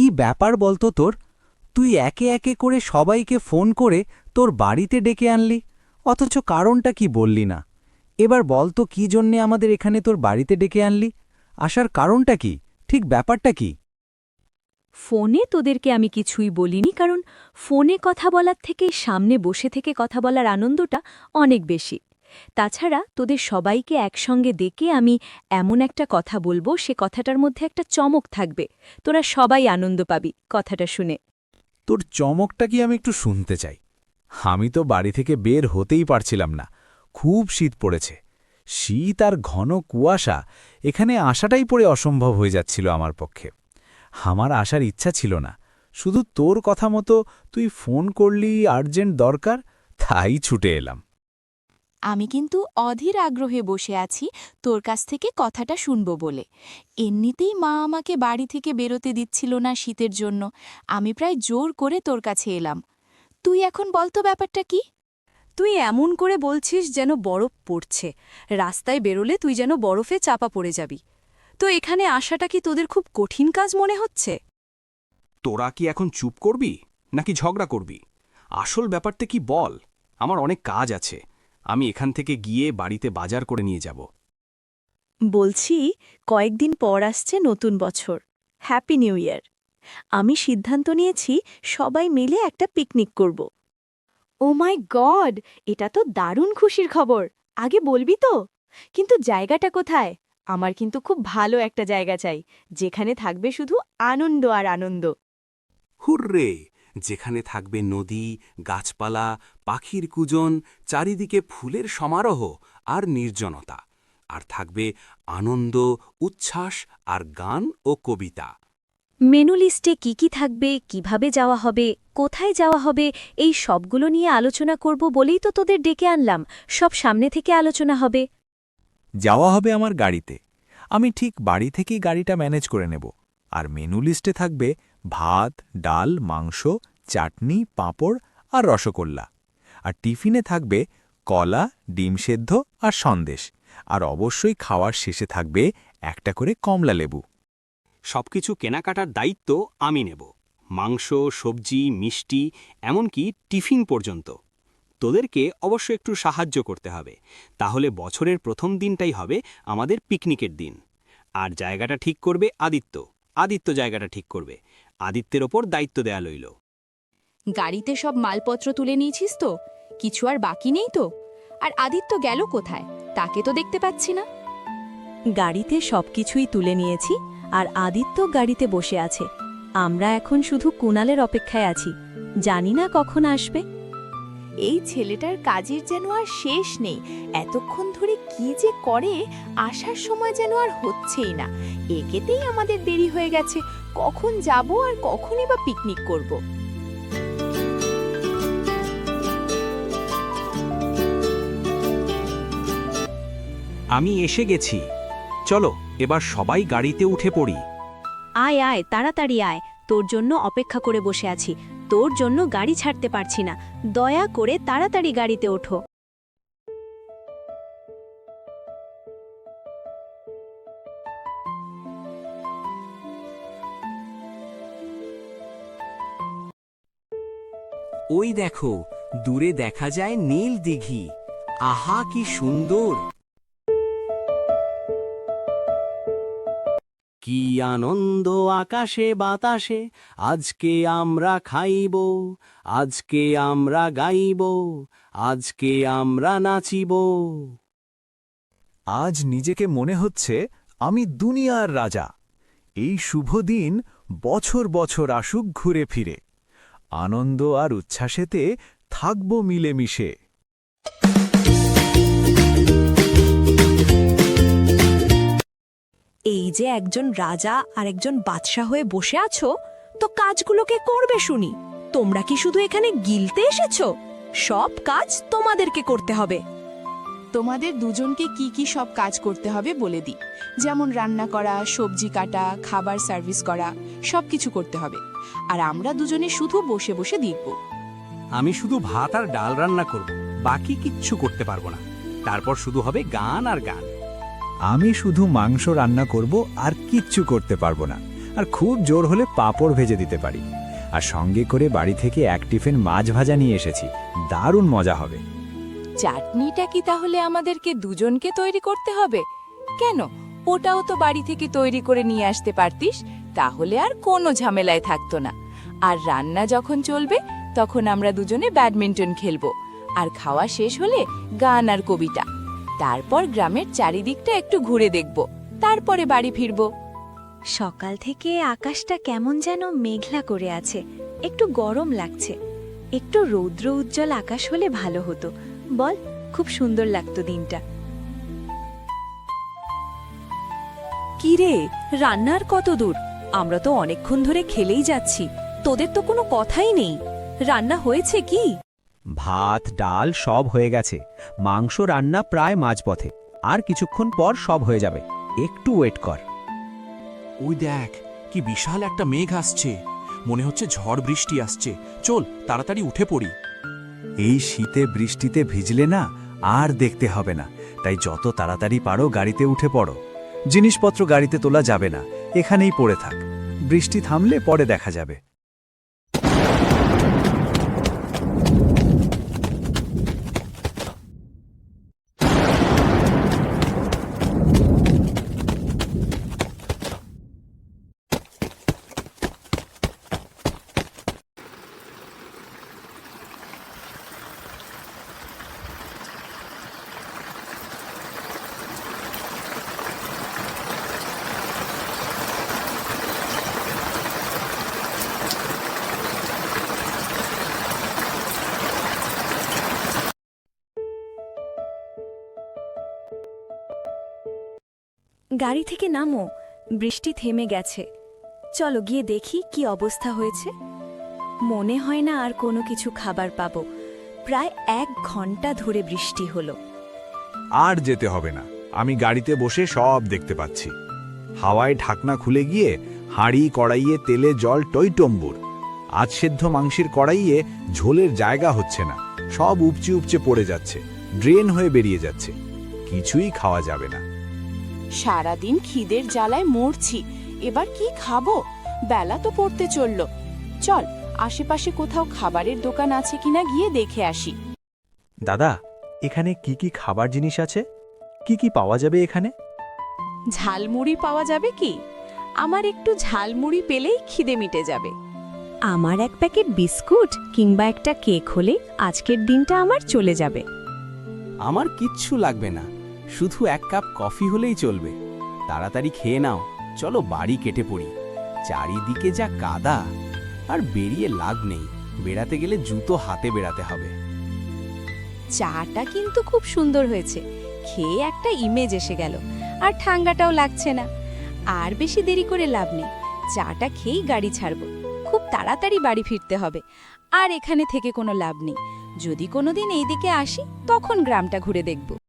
কি ব্যাপার বলতো তোর? তুই একে একে করে সবাইকে ফোন করে তোর বাড়িতে ডেকে আনলি, অথচ কারণটা কি বললি না? এবার বলতো কি জন্যে আমাদের এখানে তোর বাড়িতে ডেকে আনলি? আসার কারণটা কি? ঠিক ব্যাপারটা কি? ফোনে তোদেরকে আমি কিছুই বলিনি, কারণ ফোনে কথা বলার থেকে সামনে বসে থেকে কথা বলার আনন্দটা অনেক বেশি। তাছাড়া তোদের সবাইকে একসঙ্গে ডেকে আমি এমন একটা কথা বলব, সে কথাটার মধ্যে একটা চমক থাকবে। তোরা সবাই আনন্দ পাবি, কথাটা শুনে। তোর চমকটা কি আমি একটু শুনতে চাই? আমি তো বাড়ি থেকে বের হতেই পারছিলাম না। খুব শীত পড়েছে। শীত আর ঘন কুয়াশা, এখানে আসাটাই পড়ে অসম্ভব হয়ে যাচ্ছিল আমার পক্ষে। আমার আসার ইচ্ছা ছিল না। শুধু তোর কথা মতো তুই ফোন করলি, আর্জেন্ট দরকার, তাই ছুটে এলাম। আমি কিন্তু অধীর আগ্রহে বসে আছি তোর কাছ থেকে কথাটা শুনব বলে। এমনিতেই মা আমাকে বাড়ি থেকে বেরোতে দিচ্ছিল না শীতের জন্য। আমি প্রায় জোর করে তোর কাছে এলাম। তুই এখন বলতো ব্যাপারটা কি? তুই এমন করে বলছিস যেন বরফ পড়ছে। রাস্তায় বেরোলে তুই যেন বরফে চাপা পড়ে যাবি। তো এখানে আসাটা কি তোদের খুব কঠিন কাজ মনে হচ্ছে? তোরা কি এখন চুপ করবি নাকি ঝগড়া করবি? আসল ব্যাপারটা কি বল? আমার অনেক কাজ আছে। আমি এখান থেকে গিয়ে বাড়িতে বাজার করে নিয়ে যাব। বলছি কয়েকদিন পর আসছে নতুন বছর। হ্যাপি নিউ ইয়ার আমি সিদ্ধান্ত নিয়েছি সবাই মিলে একটা পিকনিক করব। ও মাই গড এটা তো দারুণ খুশির খবর। আগে বলবি তো? কিন্তু জায়গাটা কোথায়? আমার কিন্তু খুব ভালো একটা জায়গা চাই যেখানে থাকবে শুধু আনন্দ আর আনন্দ। হুররে! যেখানে থাকবে নদী গাছপালা পাখির কুজন চারিদিকে ফুলের সমারোহ আর নির্জনতা। আর থাকবে আনন্দ উচ্ছ্বাস আর গান ও কবিতা। মেনু লিস্টে কি কি থাকবে কীভাবে যাওয়া হবে কোথায় যাওয়া হবে এই সবগুলো নিয়ে আলোচনা করব বলেই তো তোদের ডেকে আনলাম। সব সামনে থেকে আলোচনা হবে। যাওয়া হবে আমার গাড়িতে। আমি ঠিক বাড়ি থেকেই গাড়িটা ম্যানেজ করে নেব। আর মেনু লিস্টে থাকবে ভাত ডাল মাংস চাটনি, পাঁপড় আর রসগোল্লা। আর টিফিনে থাকবে কলা, ডিম সেদ্ধ আর সন্দেশ। আর অবশ্যই খাওয়ার শেষে থাকবে একটা করে কমলা লেবু। সবকিছু কেনাকাটার দায়িত্ব আমি নেব। মাংস, সবজি, মিষ্টি, এমনকি টিফিন পর্যন্ত। তোদেরকে অবশ্য একটু সাহায্য করতে হবে। তাহলে বছরের প্রথম দিনটাই হবে আমাদের পিকনিকের দিন। আর জায়গাটা ঠিক করবে আদিত্য। আদিত্য জায়গাটা ঠিক করবে। আদিত্যের ওপর দায়িত্ব দেয়া লইল। গাড়িতে সব মালপত্র তুলে নিয়েছিস তো? কিছু আর বাকি নেই তো? আর আদিত্য গেল কোথায়? তাকে তো দেখতে পাচ্ছি না। গাড়িতে সবকিছুই তুলে নিয়েছি আর আদিত্য গাড়িতে বসে আছে। আমরা এখন শুধু কুণালের অপেক্ষায় আছি। জানি না কখন আসবে। এই ছেলেটার কাজের যেন আর শেষ নেই। এতক্ষণ ধরে কি যে করে আসার সময় যেন আর হচ্ছেই না। একেতেই আমাদের দেরি হয়ে গেছে। কখন যাব আর কখনই বা পিকনিক করব। আমি এসে গেছি। চলো এবার সবাই গাড়িতে উঠে পড়ি। আয় আয় তাড়াতাড়ি আয়। তোর জন্য অপেক্ষা করে বসে আছি। তোর জন্য গাড়ি ছাড়তে পারছি না। দয়া করে তাড়াতাড়ি গাড়িতে ওঠো। ওই দেখো দূরে দেখা যায় নীল দিঘি। আহা কি সুন্দর! কি আনন্দ আকাশে, বাতাসে? আজকে আমরা খাইব, আজকে আমরা গাইব, আজকে আমরা নাচিব। আজ নিজেকে মনে হচ্ছে আমি দুনিয়ার রাজা। এই শুভ দিন বছর বছর আসুক ঘুরে ফিরে। আনন্দ আর উচ্ছ্বাসেতে থাকব মিলেমিশে। এই যে একজন রাজা আর একজন বাদশাহ হয়ে বসে আছো তো কাজগুলোকে করবে শুনি? তোমরা কি শুধু এখানে গিলতে এসেছ? সব কাজ তোমাদেরকে করতে হবে। তোমাদের দুজনকে কি কি সব কাজ করতে হবে বলে দিই। যেমন রান্না করা সবজি কাটা খাবার সার্ভিস করা সব কিছু করতে হবে। আর আমরা দুজনে শুধু বসে বসে দেখব। আমি শুধু ভাত আর ডাল রান্না করব বাকি কিচ্ছু করতে পারব না। তারপর শুধু হবে গান আর গান। আমি শুধু মাংস রান্না করব আর কিচ্ছু করতে পারব না। আর খুব জোর হলে পাঁপড় ভেজে দিতে পারি। আর সঙ্গে করে বাড়ি থেকে এক টিফিন মাছ ভাজা নিয়ে এসেছি। দারুণ মজা হবে। চাটনিটা কি তাহলে আমাদেরকে দুজনকে তৈরি করতে হবে? কেন? ওটাও তো বাড়ি থেকে তৈরি করে নিয়ে আসতে পারতিস, তাহলে আর কোনো ঝামেলায় থাকতো না। আর রান্না যখন চলবে, তখন আমরা দুজনে ব্যাডমিন্টন খেলব। আর খাওয়া শেষ হলে গান আর কবিতা। তারপর গ্রামের চারিদিকটা একটু ঘুরে দেখব। তারপরে বাড়ি ফিরবো। সকাল থেকে আকাশটা কেমন যেন মেঘলা করে আছে। একটু গরম লাগছে। একটু রৌদ্র উজ্জ্বল আকাশ হলে ভালো হতো। বল খুব সুন্দর লাগতো দিনটা। কি রে রান্নার কত দূর? আমরা তো অনেকক্ষণ ধরে খেলেই যাচ্ছি। তোদের তো কোনো কথাই নেই। রান্না হয়েছে কি? ভাত ডাল সব হয়ে গেছে। মাংস রান্না প্রায় মাঝপথে। আর কিছুক্ষণ পর সব হয়ে যাবে। একটু ওয়েট কর। ওই দেখ কি বিশাল একটা মেঘ আসছে। মনে হচ্ছে ঝড় বৃষ্টি আসছে। চল তাড়াতাড়ি উঠে পড়ি। এই শীতে বৃষ্টিতে ভিজলে না আর দেখতে হবে না। তাই যত তাড়াতাড়ি পারো গাড়িতে উঠে পড়ো। জিনিসপত্র গাড়িতে তোলা যাবে না। এখানেই পড়ে থাক। বৃষ্টি থামলে পরে দেখা যাবে। গাড়ি থেকে নামো। বৃষ্টি থেমে গেছে। চলো গিয়ে দেখি কি অবস্থা হয়েছে। মনে হয় না আর কোনো কিছু খাবার পাবো। প্রায় এক ঘণ্টা ধরে বৃষ্টি হলো। আর যেতে হবে না। আমি গাড়িতে বসে সব দেখতে পাচ্ছি। হাওয়ায় ঢাকনা খুলে গিয়ে হাঁড়ি, কড়াইয়ে তেলে জল, টইটম্বুর। আজ সেদ্ধ মাংসের কড়াইয়ে ঝোলের জায়গা হচ্ছে না। সব উপচে উপচে পড়ে যাচ্ছে। ড্রেন হয়ে বেরিয়ে যাচ্ছে। কিছুই খাওয়া যাবে না। সারাদিন খিদের জ্বালায় মরছি এবার কি খাব? বেলা তো পড়তে চলল। চল আশেপাশে কোথাও খাবারের দোকান আছে কিনা গিয়ে দেখে আসি। দাদা এখানে কি কি খাবার জিনিস আছে? কি কি পাওয়া যাবে এখানে? ঝালমুড়ি পাওয়া যাবে কি? আমার একটু ঝালমুড়ি পেলেই খিদে মিটে যাবে। আমার এক প্যাকেট বিস্কুট কিংবা একটা কেক হলে আজকের দিনটা আমার চলে যাবে। আমার কিচ্ছু লাগবে না। শুধু এক কাপ কফি হলেই চলবে। তাড়াতাড়ি খেয়ে নাও। চলো বাড়ি কেটে পড়ি। চারিদিকে যা কাদা, আর বেরিয়ে লাভ নেই। বেড়াতে গেলে জুতো হাতে বেড়াতে হবে। চাটা কিন্তু খুব সুন্দর হয়েছে। খেয়ে একটা ইমেজ এসে গেল। আর ঠাঙ্গাটাও লাগছে না। আর বেশি দেরি করে লাভ নেই। চাটা খেয়েই গাড়ি ছাড়ব। খুব তাড়াতাড়ি বাড়ি ফিরতে হবে। আর এখানে থেকে কোনো লাভ নেই। যদি কোনোদিন এইদিকে আসি, তখন গ্রামটা ঘুরে দেখব।